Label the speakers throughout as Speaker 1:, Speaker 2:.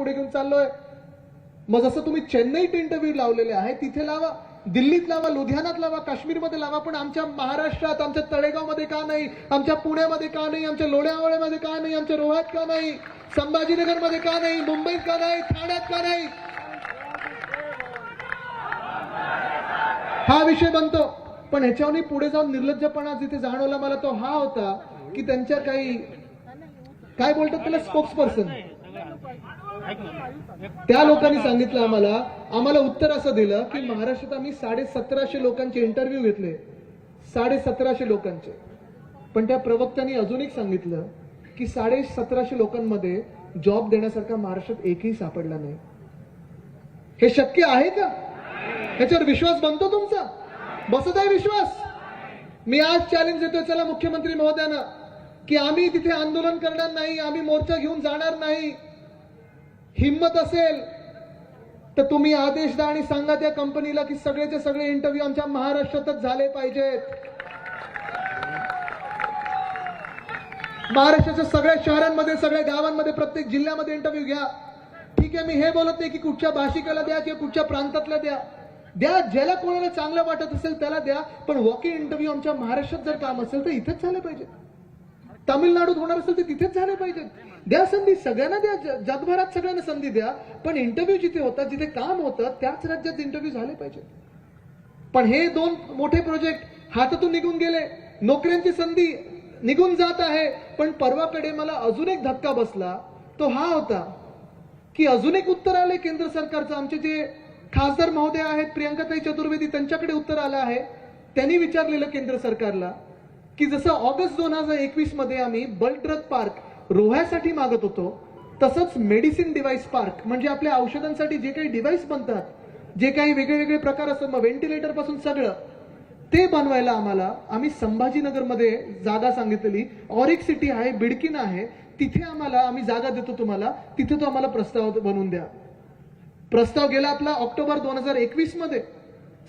Speaker 1: पुढे घेऊन चाललोय. मग जसं तुम्ही चेन्नईत इंटरव्ह्यू लावलेले आहे तिथे लावा. दिल्लीत लावा लुधियानात लावा काश्मीरमध्ये लावा पण आमच्या महाराष्ट्रात आमच्या तळेगावमध्ये का नाही? आमच्या पुण्यामध्ये का नाही? आमच्या लोण्यावळ्यामध्ये का नाही? आमच्या रोह्यात का नाही? संभाजीनगरमध्ये का नाही? मुंबईत का नाही? ठाण्यात का नाही? हा विषय बनतो. पण ह्याच्यावर पुढे जाऊन निर्लज्जपणा जिथे जाणवला मला तो हा होता की त्यांच्या काही काय बोलतात त्याला? स्पोक्स पर्सन त्या लोकांनी सांगितलं आम्हाला आम्हाला उत्तर असं दिलं की महाराष्ट्रात आम्ही साडे सतराशे लोकांचे इंटरव्ह्यू घेतले. साडे सतराशे लोकांचे. पण त्या प्रवक्त्यांनी अजून एक सांगितलं की साडे सतराशे लोकांमध्ये जॉब देण्यासारखा महाराष्ट्रात एकही सापडला नाही. हे शक्य आहे का? ह्याच्यावर विश्वास बनतो तुमचा? बसत आहे विश्वास? मी आज चॅलेंज देतोय चला मुख्यमंत्री महोदयांना की आम्ही तिथे आंदोलन करणार नाही आम्ही मोर्चा घेऊन जाणार नाही. हिंमत असेल तर तुम्ही आदेश द्या आणि सांगा त्या कंपनीला की सगळेचे सगळे इंटरव्ह्यू आमच्या महाराष्ट्रातच झाले पाहिजेत. महाराष्ट्राच्या सगळ्या शहरांमध्ये सगळ्या गावांमध्ये प्रत्येक जिल्ह्यामध्ये इंटरव्ह्यू घ्या. ठीक आहे मी हे बोलत नाही की कुठच्या भाषिकाला द्या किंवा कुठच्या प्रांतातला द्या. द्या ज्याला कोणाला चांगलं वाटत असेल त्याला द्या पण वॉकिंग इंटरव्ह्यू आमच्या महाराष्ट्रात जर काम असेल तर इथंच झालं पाहिजे. तामिळनाडूत होणार असेल तर तिथेच झाले पाहिजेत द्या संधी सगळ्यांना द्या जगभरात सगळ्यांना संधी द्या. पण इंटरव्ह्यू जिथे होतात जिथे काम होतं त्याच राज्यात इंटरव्ह्यू झाले पाहिजेत पण हे दोन मोठे प्रोजेक्ट हातातून निघून गेले. नोकऱ्यांची संधी निघून जात आहे. पण परवाकडे मला अजून एक धक्का बसला. तो हा होता की अजून एक उत्तर आले केंद्र सरकारचं. आमचे जे खासदार महोदय आहेत प्रियंकाताई चतुर्वेदी त्यांच्याकडे उत्तर आलं आहे. त्यांनी विचारलेलं केंद्र सरकारला की जसं ऑगस्ट दोन हजार एकवीसमध्ये आम्ही बल्क ड्रग पार्क रोह्यासाठी मागत होतो तसंच मेडिसिन डिव्हाइस पार्क म्हणजे आपल्या औषधांसाठी जे काही डिव्हाइस बनतात जे काही वेगळे वेगळे प्रकार असतात मग व्हेंटिलेटरपासून सगळं ते बनवायला आम्हाला आम्ही संभाजीनगरमध्ये जागा सांगितलेली ऑरिक सिटी आहे बिडकिन आहे तिथे आम्हाला आम्ही जागा देतो तुम्हाला तिथे तो आम्हाला प्रस्ताव बनवून द्या. प्रस्ताव गेला आपला ऑक्टोबर दोन हजार एकवीसमध्ये.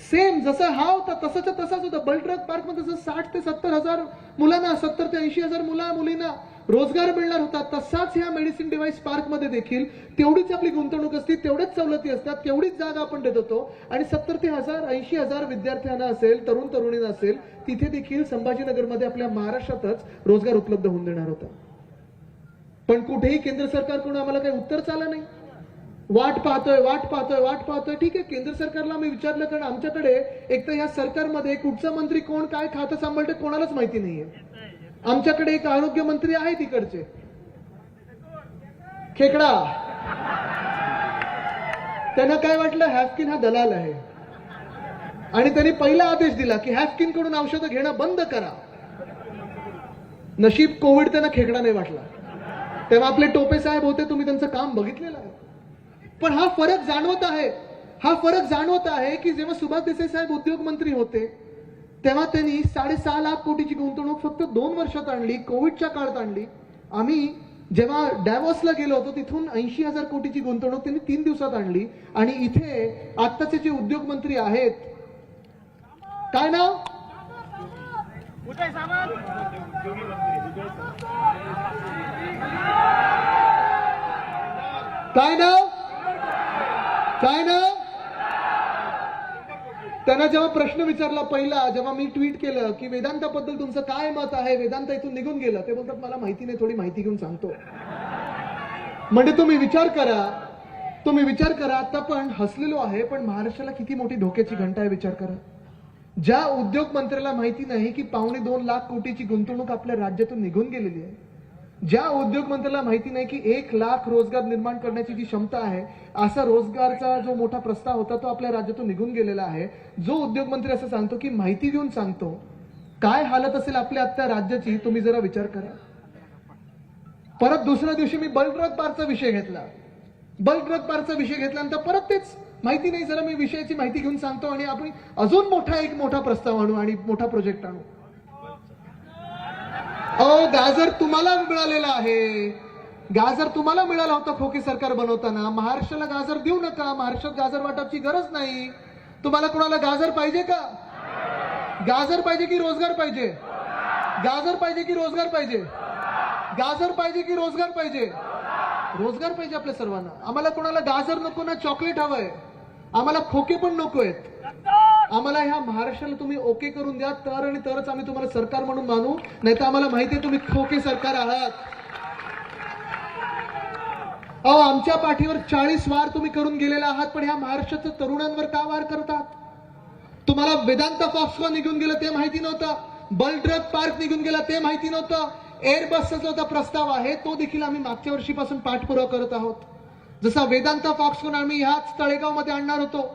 Speaker 1: सेम जसं हा होता तसाच्या तसाच होता. बलट्रक पार्कमध्ये जसं साठ ते सत्तर हजार मुलांना सत्तर ते ऐंशी हजार मुला मुलींना रोजगार मिळणार होता तसाच ह्या मेडिसिन डिव्हाइस पार्कमध्ये देखील तेवढीच आपली गुंतवणूक असते तेवढ्याच सवलती असतात तेवढीच जागा आपण देत होतो. आणि सत्तर ते हजार ऐंशी हजार विद्यार्थ्यांना असेल तरुण तरुणींना असेल तिथे देखील संभाजीनगरमध्ये आपल्या महाराष्ट्रातच रोजगार उपलब्ध होऊन देणार होता. पण कुठेही केंद्र सरकारकडून आम्हाला काही उत्तर चाललं नाही. वाट पाहतोय वाट पाहतोय वाट पाहतोय. ठीक आहे केंद्र सरकारला मी विचारलं कारण आमच्याकडे एक तर या सरकारमध्ये कुठचा मंत्री कोण काय खातं सांभाळते कोणालाच माहिती नाहीये. आमच्याकडे एक आरोग्य मंत्री आहे तिकडचे खेकडा. त्यांना काय वाटलं हॅफकिन हा दलाल आहे. आणि त्यांनी पहिला आदेश दिला की हॅफकिनकडून औषधं घेणं बंद करा. नशीब कोविड त्यांना खेकडा नाही वाटला. तेव्हा आपले टोपे साहेब होते तुम्ही त्यांचं काम बघितलेलं आहे. पण हा फरक जाणवत आहे. हा फरक जाणवत आहे की जेव्हा सुभाष देसाई साहेब उद्योग मंत्री होते तेव्हा त्यांनी साडेसहा लाख कोटीची गुंतवणूक फक्त दोन वर्षात आणली कोविडच्या काळात आणली. आम्ही जेव्हा डॅवॉसला गेलो होतो तिथून ऐंशी हजार कोटीची गुंतवणूक त्यांनी तीन दिवसात आणली. आणि इथे आत्ताचे जे उद्योग मंत्री आहेत काय नाव? काय नाव? काय ना? त्यांना जेव्हा प्रश्न विचारला पहिला जेव्हा मी ट्विट केलं की वेदांताबद्दल तुमचं काय मत आहे वेदांत इथून निघून गेलं ते बोलतात मला माहिती नाही थोडी माहिती घेऊन सांगतो. म्हणजे तुम्ही विचार करा तुम्ही विचार करा आता पण हसलेलो आहे पण महाराष्ट्राला किती मोठी धोक्याची घंटा आहे विचार करा. ज्या उद्योग मंत्र्याला माहिती नाही की पावणे दोन लाख कोटीची गुंतवणूक आपल्या राज्यातून निघून गेलेली आहे ज्या उद्योग मंत्र्याला माहिती नाही की एक लाख रोजगार निर्माण करण्याची जी क्षमता आहे असा रोजगारचा जो मोठा प्रस्ताव होता तो आपल्या राज्यातून निघून गेलेला आहे. जो उद्योग मंत्री असं सांगतो की माहिती घेऊन सांगतो काय हालत असेल आपल्या आत्ता राज्याची तुम्ही जरा विचार करा. परत दुसऱ्या दिवशी मी बल्क पारचा विषय घेतला. बल्क पारचा विषय घेतल्यानंतर परत तेच माहिती नाही जरा मी विषयाची माहिती घेऊन सांगतो आणि आपण अजून मोठा एक मोठा प्रस्ताव आणू आणि मोठा प्रोजेक्ट आणू. अहो गाजर तुम्हाला मिळालेला आहे. गाजर तुम्हाला मिळाला होता खोके सरकार बनवताना. महाराष्ट्राला गाजर देऊ नका. महाराष्ट्रात गाजर वाटपची गरज नाही. तुम्हाला कोणाला गाजर पाहिजे का? गाजर पाहिजे की रोजगार पाहिजे? गाजर पाहिजे की रोजगार पाहिजे? गाजर पाहिजे की रोजगार पाहिजे? रोजगार पाहिजे आपल्या सर्वांना. आम्हाला कोणाला गाजर नको ना चॉकलेट हवंय. आम्हाला खोके पण नको आहेत आम्हाला ह्या महाराष्ट्राला तुम्ही ओके करून द्या तर आणि तरच आम्ही तुम्हाला सरकार म्हणून मानू. नाही तर आम्हाला माहिती आहे तुम्ही खोके सरकार आहात. अहो आमच्या पाठीवर चाळीस वार तुम्ही करून गेलेला आहात पण ह्या महाराष्ट्राच्या तरुणांवर का वार करतात? तुम्हाला वेदांत फॉक्सकॉन निघून गेलं ते माहिती नव्हतं. बलड्रग पार्क निघून गेला ते माहिती नव्हतं. एअरबसचा जो आता प्रस्ताव आहे तो देखील आम्ही मागच्या वर्षीपासून पाठपुरावा करत आहोत. जसा वेदांत फॉक्सकॉन आम्ही ह्याच तळेगावमध्ये आणणार होतो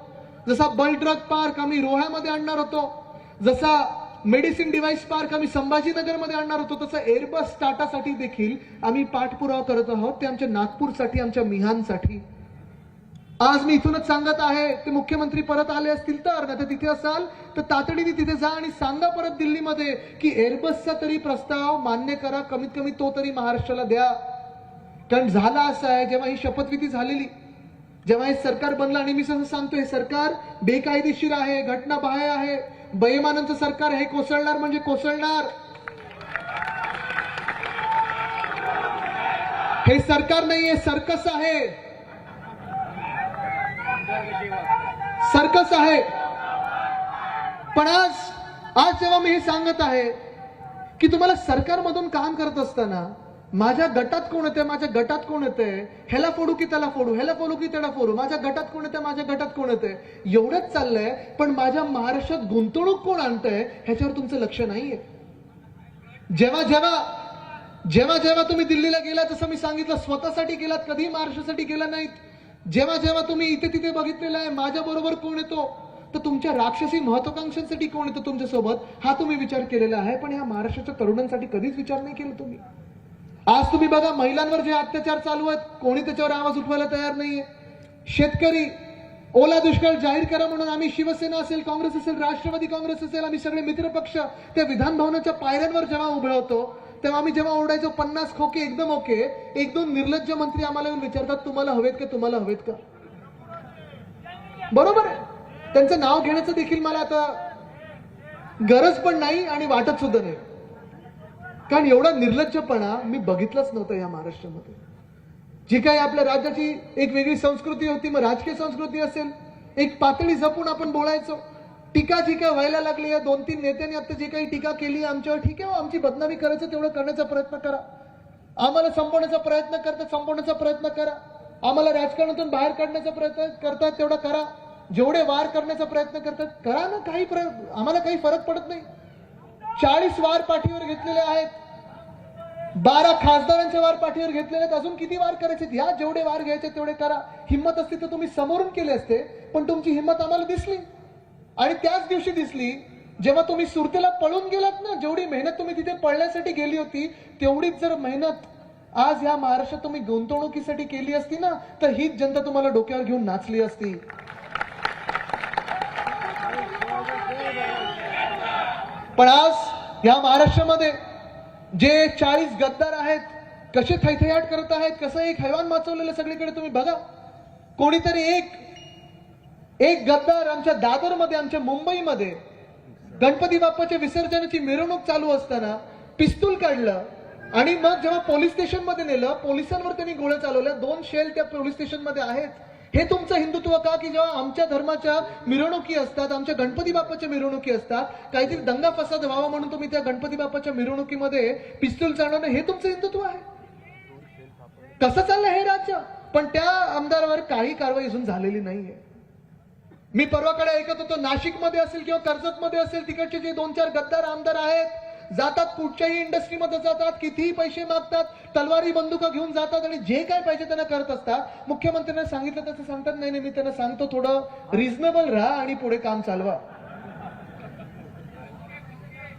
Speaker 1: जसा बल पार्क आम्ही रोह्यामध्ये आणणार होतो जसा मेडिसिन डिव्हाइस पार्क आम्ही संभाजीनगरमध्ये आणणार होतो तसं एअरबस टाटासाठी देखील आम्ही पाठपुरावा करत आहोत. ते आमच्या नागपूरसाठी आमच्या मिहानसाठी. आज मी इथूनच सांगत आहे ते मुख्यमंत्री परत आले असतील तर नाही तर तिथे असाल तर तातडीने तिथे जा आणि सांगा परत दिल्लीमध्ये की एअरबसचा तरी प्रस्ताव मान्य करा कमीत कमी तो तरी महाराष्ट्राला द्या. कारण झालं असं आहे जेव्हा ही शपथविधी झालेली जेव्हा हे सरकार बनलं आणि मी असं सांगतो हे सरकार बेकायदेशीर आहे घटना बाह्य आहे. बेईमानांचं सरकार हे कोसळणार म्हणजे कोसळणार. हे सरकार नाहीये सर्कस आहे. सर्कस आहे. पण आज आज जेव्हा मी हे सांगत आहे की तुम्हाला सरकारमधून काम करत असताना माझ्या गटात कोण येते? माझ्या गटात कोण येते? ह्याला फोडू की त्याला फोडू? ह्याला फोडू की त्याला फोडू? माझ्या गटात कोण येते? माझ्या गटात कोण येते? एवढंच चाललंय पण माझ्या महाराष्ट्रात गुंतवणूक कोण आणतंय ह्याच्यावर तुमचं लक्ष नाहीये. जेव्हा जेव्हा जेव्हा जेव्हा तुम्ही दिल्लीला गेला जसं मी सांगितलं स्वतःसाठी गेलात कधी महाराष्ट्रासाठी गेला नाहीत. जेव्हा जेव्हा तुम्ही इथे तिथे बघितलेलं आहे माझ्या बरोबर कोण येतो? तर तुमच्या राक्षसी महत्वाकांक्षांसाठी कोण येतो तुमच्यासोबत? हा तुम्ही विचार केलेला आहे पण ह्या महाराष्ट्राच्या तरुणांसाठी कधीच विचार नाही केला तुम्ही. आज तुम्ही बघा महिलांवर जे अत्याचार चालू आहेत कोणी त्याच्यावर आवाज उठवायला तयार नाहीये. शेतकरी ओला दुष्काळ जाहीर करा म्हणून आम्ही शिवसेना असेल काँग्रेस असेल राष्ट्रवादी काँग्रेस असेल आम्ही सगळे मित्र पक्ष त्या विधान भवनाच्या पायऱ्यांवर जेव्हा उभे होतो तेव्हा आम्ही जेव्हा ओरडायचो पन्नास खोके एकदम ओके एक दोन निर्लज्ज मंत्री आम्हाला येऊन विचारतात तुम्हाला हवेत का तुम्हाला हवेत का? बरोबर आहे. त्यांचं नाव घेण्याचं देखील मला आता गरज पण नाही आणि वाटत सुद्धा नाही. कारण एवढा निर्लज्जपणा मी बघितलंच नव्हतं या महाराष्ट्रामध्ये. जी काही आपल्या राज्याची एक वेगळी संस्कृती होती मग राजकीय संस्कृती असेल. एक पातळी जपून आपण बोलायचो. टीका जी काय व्हायला लागली या दोन तीन नेत्यांनी आता जी काही टीका केली आमच्यावर ठीक आहे हो, आमची बदनामी करायचं तेवढं करण्याचा प्रयत्न करा. आम्हाला संपवण्याचा प्रयत्न करतात संपवण्याचा प्रयत्न करा. आम्हाला राजकारणातून बाहेर काढण्याचा प्रयत्न करतात तेवढा करा. जेवढे वार करण्याचा प्रयत्न करतात करा ना काही प्र- आम्हाला काही फरक पडत नाही. चाळीस वार पाठीवर घेतलेले आहेत. बारा खासदारांचे वार पाठीवर घेतलेले आहेत. अजून किती वार करायचे या जेवढे वार घ्यायचे तेवढे करा. हिंमत असती तर तुम्ही समोरून केले असते पण तुमची हिंमत आम्हाला दिसली. आणि त्याच दिवशी दिसली जेव्हा तुम्ही सुरतेला पळून गेलात ना जेवढी मेहनत तुम्ही तिथे पळण्यासाठी गेली होती तेवढीच जर मेहनत आज या महाराष्ट्रात तुम्ही गुंतवणुकीसाठी केली असती ना तर हीच जनता तुम्हाला डोक्यावर घेऊन नाचली असती. पण आज या महाराष्ट्रामध्ये जे चाळीस गद्दार आहेत कसे थैथयाट करत आहेत कसं एक हैवान वाचवलेलं सगळीकडे तुम्ही बघा. कोणीतरी एक एक गद्दार आमच्या दादरमध्ये आमच्या मुंबईमध्ये गणपती बाप्पाच्या विसर्जनाची मिरवणूक चालू असताना पिस्तूल काढलं आणि मग जेव्हा पोलीस स्टेशनमध्ये नेलं पोलिसांवर त्यांनी गोळ्या चालवल्या. दोन शेल त्या पोलीस स्टेशनमध्ये आहेत. हे तुमचं हिंदुत्व का? की जेव्हा आमच्या धर्माच्या मिरवणुकी असतात आमच्या गणपती बाप्पाच्या मिरवणुकी असतात काहीतरी दंगा फसाद व्हावा म्हणून तुम्ही त्या गणपती बाप्पाच्या मिरवणुकीमध्ये पिस्तूल चालवणं हे तुमचं हिंदुत्व आहे. कसं चाललं हे राज्य? पण त्या आमदारावर काही कारवाई अजून झालेली नाहीये. मी परवाकडे ऐकत होतो नाशिकमध्ये असेल किंवा कर्जतमध्ये असेल तिकडचे जे दोन चार गद्दार आमदार आहेत जातात कुठच्याही इंडस्ट्रीमध्ये जातात कितीही पैसे मागतात तलवारी बंदुका घेऊन जातात आणि जे काय पाहिजे त्यांना करत असतात मुख्यमंत्र्यांना सांगितलं तसं सांगतात नाही नाही मी त्यांना सांगतो थोडं रिझनेबल राहा आणि पुढे काम चालवा.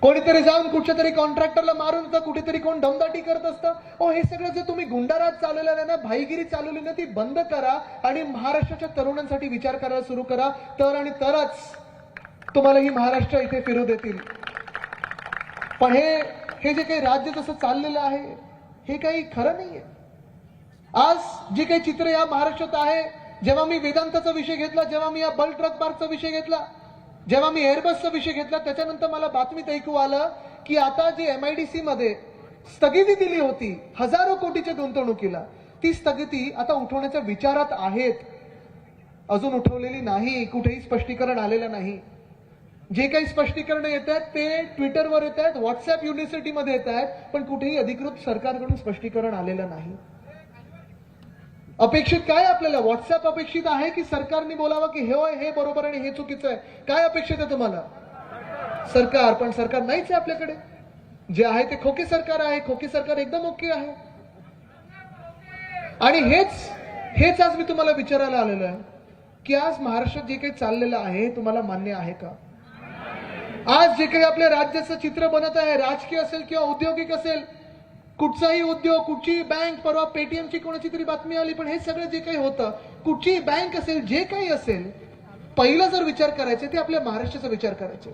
Speaker 1: कोणीतरी जाऊन कुठच्या तरी कॉन्ट्रॅक्टरला मारून तर कुठेतरी कोण दमदाटी करत असतं. ओ हे सगळं जे तुम्ही गुंडाराज चालवलेलं आहे ना भाईगिरी चालवली ना ती बंद करा आणि महाराष्ट्राच्या तरुणांसाठी विचार करायला सुरू करा. तर आणि तरच तुम्हाला ही महाराष्ट्र इथे फिरू देतील. पण हे हे जे काही राज्य जसं चाललेलं आहे हे काही खरं नाहीये. आज जे काही चित्र या महाराष्ट्रात आहे जेव्हा मी वेदांताचा विषय घेतला जेव्हा मी या बल ट्रक पार्कचा विषय घेतला जेव्हा मी एअरबसचा विषय घेतला त्याच्यानंतर मला बातमीत ऐकू आलं की आता जी सी मध्ये स्थगिती दिली होती हजारो कोटीच्या गुंतवणुकीला ती स्थगिती आता उठवण्याच्या विचारात आहेत. अजून उठवलेली नाही कुठेही स्पष्टीकरण आलेलं नाही. जे काही स्पष्टीकरण येत आहेत ते ट्विटरवर येत आहेत व्हॉट्सअप युनिव्हर्सिटीमध्ये येत आहेत पण कुठेही अधिकृत सरकारकडून स्पष्टीकरण आलेलं नाही. अपेक्षित काय आपल्याला? व्हॉट्सअप अपेक्षित आहे की सरकारने बोलावं की हे होय हे बरोबर आणि हे चुकीचं आहे? काय अपेक्षित आहे तुम्हाला? सरकार पण सरकार नाहीच आहे आपल्याकडे. जे आहे ते खोके सरकार आहे खोके सरकार एकदम ओके आहे. आणि हेच हेच आज मी तुम्हाला विचारायला आलेलो आहे की आज महाराष्ट्रात जे काही चाललेलं आहे हे तुम्हाला मान्य आहे का? आज जे काही आपल्या राज्याचं चित्र बनत आहे राजकीय असेल किंवा औद्योगिक असेल कुठचाही उद्योग कुठची बँक परवा पेटीएमची कोणाची तरी बातमी आली पण हे सगळं जे काही होतं कुठचीही बँक असेल जे काही असेल पहिला जर विचार करायचे ते आपल्या महाराष्ट्राचा विचार करायचे.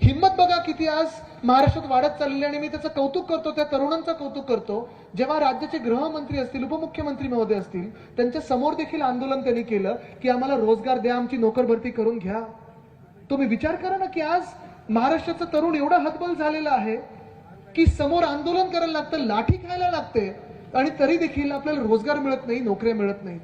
Speaker 1: हिंमत बघा किती आज महाराष्ट्रात वाढत चाललेली आणि मी त्याचं कौतुक करतो त्या तरुणांचं कौतुक करतो. जेव्हा राज्याचे गृहमंत्री असतील उपमुख्यमंत्री महोदय असतील त्यांच्यासमोर देखील आंदोलन त्यांनी केलं की आम्हाला रोजगार द्या आमची नोकर भरती करून घ्या. तुम्ही विचार करा ना की आज महाराष्ट्राचा तरुण एवढा हतबल झालेला आहे की समोर आंदोलन करायला लागतं लाठी खायला लागते. आणि तरी देखील आपल्याला रोजगार मिळत नाही नोकऱ्या मिळत नाहीत.